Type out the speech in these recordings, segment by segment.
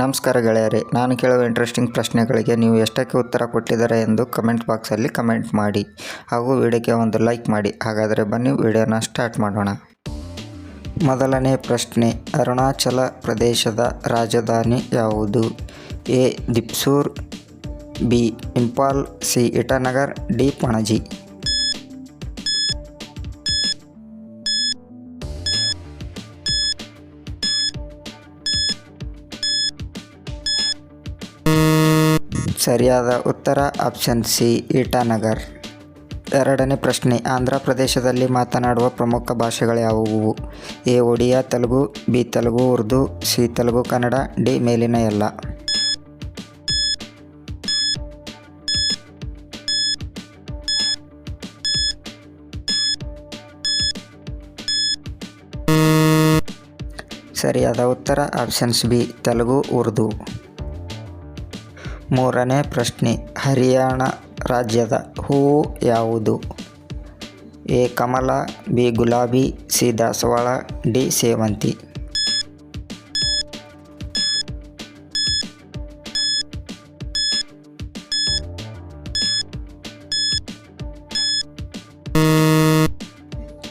ನಮಸ್ಕಾರ ಗೆಳೆಯರೇ, ನಾನು ಕೇಳುವ ಇಂಟ್ರೆಸ್ಟಿಂಗ್ ಪ್ರಶ್ನೆಗಳಿಗೆ ನೀವು ಎಷ್ಟಕ್ಕೆ ಉತ್ತರ ಕೊಟ್ಟಿದ್ದಾರೆ ಎಂದು ಕಮೆಂಟ್ ಬಾಕ್ಸಲ್ಲಿ ಕಮೆಂಟ್ ಮಾಡಿ ಹಾಗೂ ವಿಡಿಯೋಗೆ ಒಂದು ಲೈಕ್ ಮಾಡಿ. ಹಾಗಾದರೆ ಬನ್ನಿ ವಿಡಿಯೋನ ಸ್ಟಾರ್ಟ್ ಮಾಡೋಣ. ಮೊದಲನೇ ಪ್ರಶ್ನೆ, ಅರುಣಾಚಲ ಪ್ರದೇಶದ ರಾಜಧಾನಿ ಯಾವುದು? A Dispur B Imphal C, Itanagar, D, Panaji. ಸರಿಯಾದ ಉತ್ತರ ಆಪ್ಷನ್ ಸಿ, ಇಟಾನಗರ್. ಎರಡನೇ ಪ್ರಶ್ನೆ, ಆಂಧ್ರ ಪ್ರದೇಶದಲ್ಲಿ ಮಾತನಾಡುವ ಪ್ರಮುಖ ಭಾಷೆಗಳು ಯಾವುವು? A, Odia, Telugu, B, Telugu, Urdu, C, Telugu, Kannada, D, ಮೇಲಿನ ಎಲ್ಲ. ಸರಿಯಾದ ಉತ್ತರ ಆಪ್ಷನ್ಸ್ ಬಿ, ತೆಲುಗು, ಉರ್ದು. ಮೂರನೇ ಪ್ರಶ್ನೆ, ಹರಿಯಾಣ ರಾಜ್ಯದ ಹೂವು ಯಾವುದು? ಎ, ಕಮಲ, ಬಿ, ಗುಲಾಬಿ, ಸಿ, ದಾಸವಾಳ, ಡಿ, ಸೇವಂತಿ.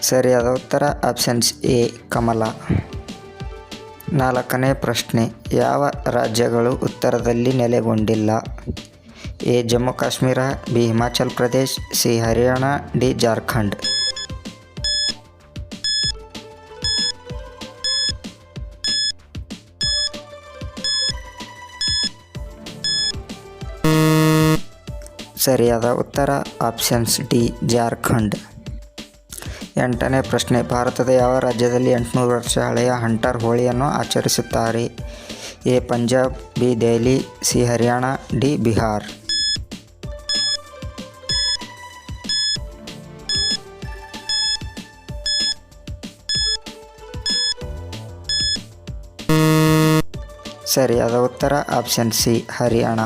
ಸರಿಯಾದ ಉತ್ತರ, ಆಪ್ಷನ್ಸ್ ಎ, ಕಮಲ. ನಾಲ್ಕನೇ ಪ್ರಶ್ನೆ, ಯಾವ ರಾಜ್ಯಗಳು ಉತ್ತರದಲ್ಲಿ ನೆಲೆಗೊಂಡಿಲ್ಲ? A, Jammu Kashmir, B, Himachal Pradesh, C, Haryana, D, Jharkhand. ಸರಿಯಾದ ಉತ್ತರ, ಆಪ್ಷನ್ಸ್ ಡಿ, ಜಾರ್ಖಂಡ್. ಎಂಟನೇ ಪ್ರಶ್ನೆ, ಭಾರತದ ಯಾವ ರಾಜ್ಯದಲ್ಲಿ ಎಂಟುನೂರು ವರ್ಷ ಹಳೆಯ ಹಂಟರ್ ಹೋಳಿಯನ್ನು ಆಚರಿಸುತ್ತಾರೆ? A, Punjab, B, Delhi, C, Haryana, D, Bihar. ಸರಿಯಾದ ಉತ್ತರ, ಆಪ್ಷನ್ ಸಿ, ಹರಿಯಾಣ.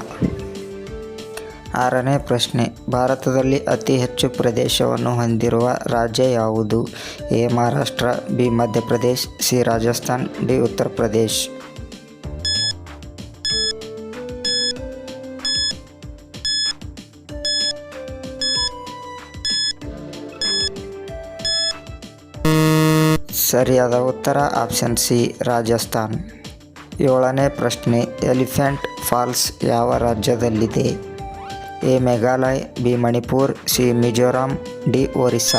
ಆರನೇ ಪ್ರಶ್ನೆ, ಭಾರತದಲ್ಲಿ ಅತಿ ಹೆಚ್ಚು ಪ್ರದೇಶವನ್ನು ಹೊಂದಿರುವ ರಾಜ್ಯ ಯಾವುದು? A, Maharashtra, B, Madhya Pradesh, C, Rajasthan, D, Uttar Pradesh. ಸರಿಯಾದ ಉತ್ತರ, ಆಪ್ಷನ್ ಸಿ, ರಾಜಸ್ಥಾನ್. ಏಳನೇ ಪ್ರಶ್ನೆ, ಎಲಿಫೆಂಟ್ ಫಾಲ್ಸ್ ಯಾವ ರಾಜ್ಯದಲ್ಲಿದೆ? A Meghalaya, B Manipur, C Mizoram, D Orissa.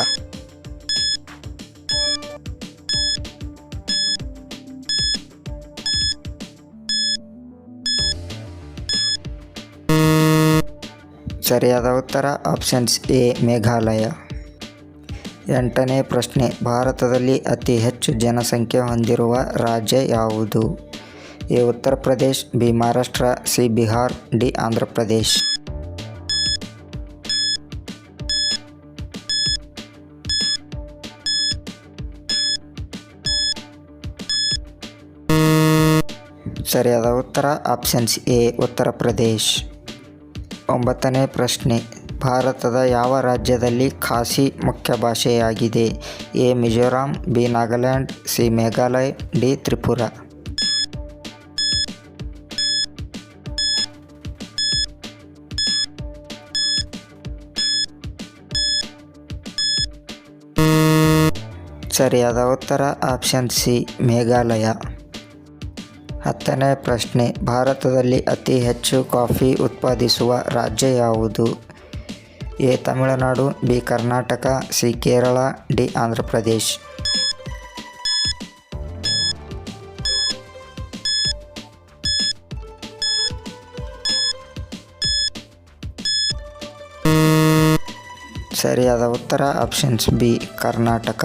ಸರಿಯಾದ ಉತ್ತರ, ಆಪ್ಷನ್ಸ್ ಎ, ಮೇಘಾಲಯ. ಎಂಟನೇ ಪ್ರಶ್ನೆ, ಭಾರತದಲ್ಲಿ ಅತಿ ಹೆಚ್ಚು ಜನಸಂಖ್ಯೆ ಹೊಂದಿರುವ ರಾಜ್ಯ ಯಾವುದು? A, Uttar Pradesh, B, Maharashtra, C, Bihar, D, Andhra Pradesh. ಸರಿಯಾದ ಉತ್ತರ ಆಪ್ಷನ್ಸ್ ಎ ಉತ್ತರ ಪ್ರದೇಶ್. ಒಂಬತ್ತನೇ ಪ್ರಶ್ನೆ. ಭಾರತದ ಯಾವ ರಾಜ್ಯದಲ್ಲಿ ಖಾಸಿ ಮುಖ್ಯ ಭಾಷೆಯಾಗಿದೆ? A, Mizoram, B, Nagaland, C, Meghalaya, D, Tripura. ಸರಿಯಾದ ಉತ್ತರ ಆಪ್ಷನ್ ಸಿ ಮೇಘಾಲಯ. ಹತ್ತನೇ ಪ್ರಶ್ನೆ, ಭಾರತದಲ್ಲಿ ಅತಿ ಹೆಚ್ಚು ಕಾಫಿ ಉತ್ಪಾದಿಸುವ ರಾಜ್ಯ ಯಾವುದು? A, Tamil Nadu, B, Karnataka, C, Kerala, D Andhra Pradesh ಸರಿಯಾದ ಉತ್ತರ, ಆಪ್ಷನ್ಸ್ ಬಿ, ಕರ್ನಾಟಕ.